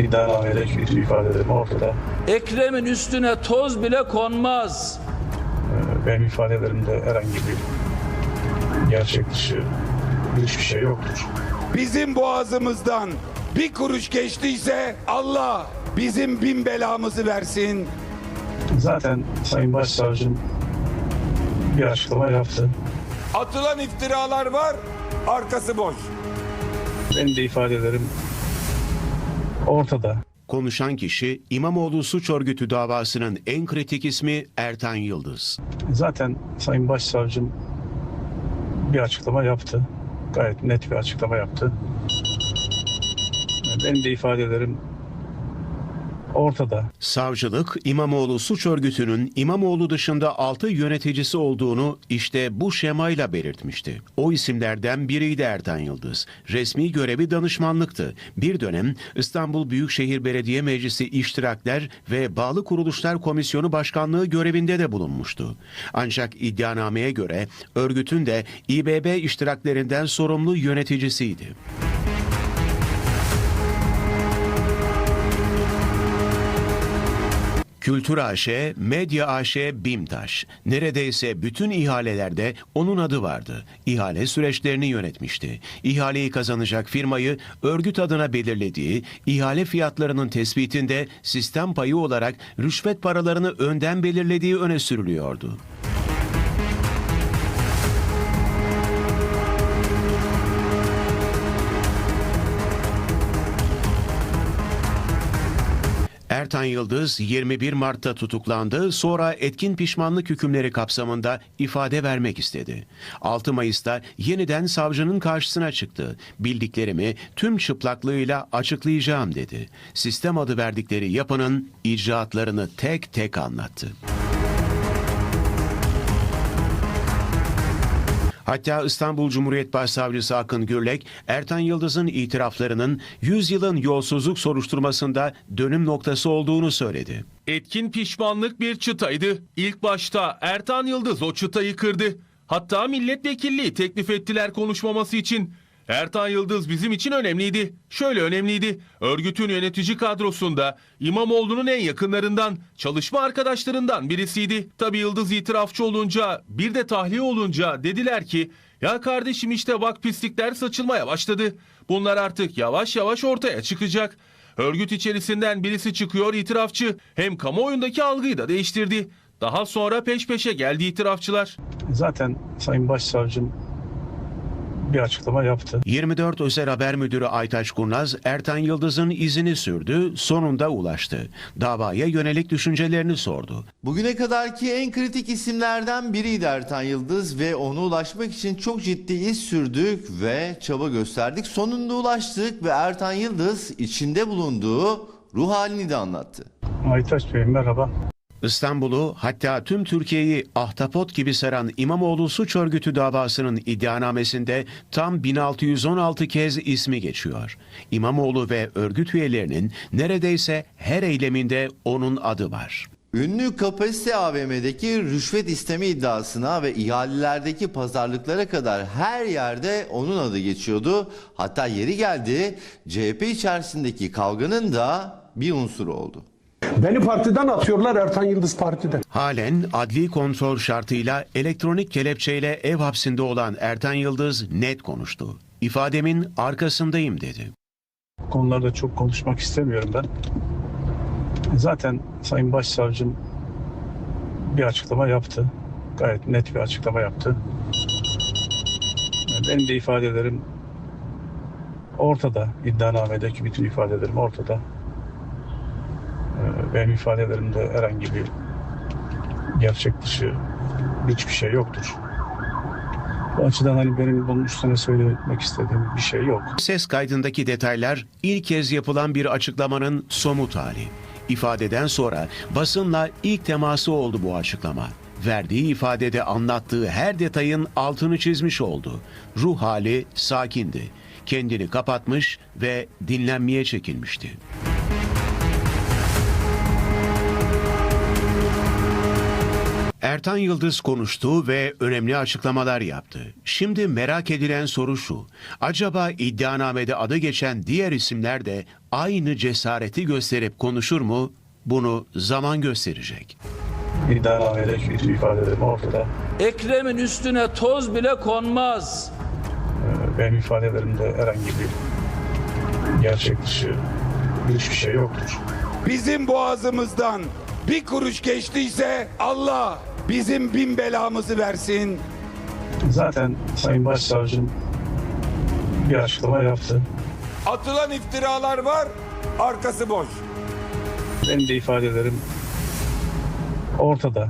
iddianamedeki bütün ifadelerim ortada. Ekrem'in üstüne toz bile konmaz. Ee, Benim ifadelerimde herhangi bir gerçek dışı hiçbir şey yoktur. Bizim boğazımızdan bir kuruş geçtiyse Allah bizim bin belamızı versin. Zaten Sayın Başsavcım bir açıklama yaptı. Atılan iftiralar var, arkası boş. Benim de ifadelerim ortada. Konuşan kişi İmamoğlu suç örgütü davasının en kritik ismi Ertan Yıldız. Zaten Sayın Başsavcım bir açıklama yaptı. Gayet net bir açıklama yaptı. Benim de ifadelerim ortada. Savcılık İmamoğlu suç örgütünün İmamoğlu dışında 6 yöneticisi olduğunu işte bu şemayla belirtmişti. O isimlerden biriydi Ertan Yıldız. Resmi görevi danışmanlıktı. Bir dönem İstanbul Büyükşehir Belediye Meclisi İştirakler ve Bağlı Kuruluşlar Komisyonu Başkanlığı görevinde de bulunmuştu. Ancak iddianameye göre örgütün de İBB iştiraklerinden sorumlu yöneticisiydi. Kültür AŞ, Medya AŞ, BİMTAŞ. Neredeyse bütün ihalelerde onun adı vardı. İhale süreçlerini yönetmişti. İhaleyi kazanacak firmayı örgüt adına belirlediği, ihale fiyatlarının tespitinde sistem payı olarak rüşvet paralarını önden belirlediği öne sürülüyordu. Ertan Yıldız 21 Mart'ta tutuklandı, sonra etkin pişmanlık hükümleri kapsamında ifade vermek istedi. 6 Mayıs'ta yeniden savcının karşısına çıktı. Bildiklerimi tüm çıplaklığıyla açıklayacağım dedi. Sistem adı verdikleri yapının icraatlarını tek tek anlattı. Hatta İstanbul Cumhuriyet Başsavcısı Akın Gürlek, Ertan Yıldız'ın itiraflarının 100 yılın yolsuzluk soruşturmasında dönüm noktası olduğunu söyledi. Etkin pişmanlık bir çıtaydı. İlk başta Ertan Yıldız o çıtayı kırdı. Hatta milletvekilliği teklif ettiler konuşmaması için. Ertan Yıldız bizim için önemliydi. Şöyle önemliydi. Örgütün yönetici kadrosunda İmamoğlu'nun en yakınlarından, çalışma arkadaşlarından birisiydi. Tabii Yıldız itirafçı olunca, bir de tahliye olunca dediler ki ya kardeşim işte bak pislikler saçılmaya başladı. Bunlar artık yavaş yavaş ortaya çıkacak. Örgüt içerisinden birisi çıkıyor itirafçı. Hem kamuoyundaki algıyı da değiştirdi. Daha sonra peş peşe geldi itirafçılar. Zaten Sayın Başsavcım bir açıklama yaptı. 24 Özel Haber Müdürü Aytaç Kurnaz, Ertan Yıldız'ın izini sürdü, sonunda ulaştı. Davaya yönelik düşüncelerini sordu. Bugüne kadarki en kritik isimlerden biriydi Ertan Yıldız ve ona ulaşmak için çok ciddi iz sürdük ve çaba gösterdik. Sonunda ulaştık ve Ertan Yıldız içinde bulunduğu ruh halini de anlattı. Aytaç Bey merhaba. İstanbul'u hatta tüm Türkiye'yi ahtapot gibi saran İmamoğlu suç örgütü davasının iddianamesinde tam 1616 kez ismi geçiyor. İmamoğlu ve örgüt üyelerinin neredeyse her eyleminde onun adı var. Ünlü kapasite AVM'deki rüşvet isteme iddiasına ve ihalelerdeki pazarlıklara kadar her yerde onun adı geçiyordu. Hatta yeri geldi CHP içerisindeki kavganın da bir unsuru oldu. Beni partiden atıyorlar Ertan Yıldız partiden. Halen adli kontrol şartıyla elektronik kelepçeyle ev hapsinde olan Ertan Yıldız net konuştu. İfademin arkasındayım dedi. Bu konularda çok konuşmak istemiyorum ben. Zaten Sayın Başsavcım bir açıklama yaptı. Gayet net bir açıklama yaptı. Benim de ifadelerim ortada. İddianamedeki bütün ifadelerim ortada. Benim ifadelerimde herhangi bir gerçek dışı hiçbir şey yoktur. Bu açıdan hani benim bunun üstüne söylemek istediğim bir şey yok. Ses kaydındaki detaylar ilk kez yapılan bir açıklamanın somut hali. İfadeden sonra basınla ilk teması oldu bu açıklama. Verdiği ifadede anlattığı her detayın altını çizmiş oldu. Ruh hali sakindi. Kendini kapatmış ve dinlenmeye çekilmişti. Ertan Yıldız konuştu ve önemli açıklamalar yaptı. Şimdi merak edilen soru şu. Acaba iddianamede adı geçen diğer isimler de aynı cesareti gösterip konuşur mu? Bunu zaman gösterecek. İddianamedeki bütün ifadelerim ortada. Ekrem'in üstüne toz bile konmaz. Ee, Benim ifadelerimde herhangi bir gerçek dışı hiçbir şey yoktur. Bizim boğazımızdan bir kuruş geçtiyse Allah bizim bin belamızı versin. Zaten Sayın Başsavcım bir açıklama yaptı. Atılan iftiralar var, arkası boş. Benim de ifadelerim ortada.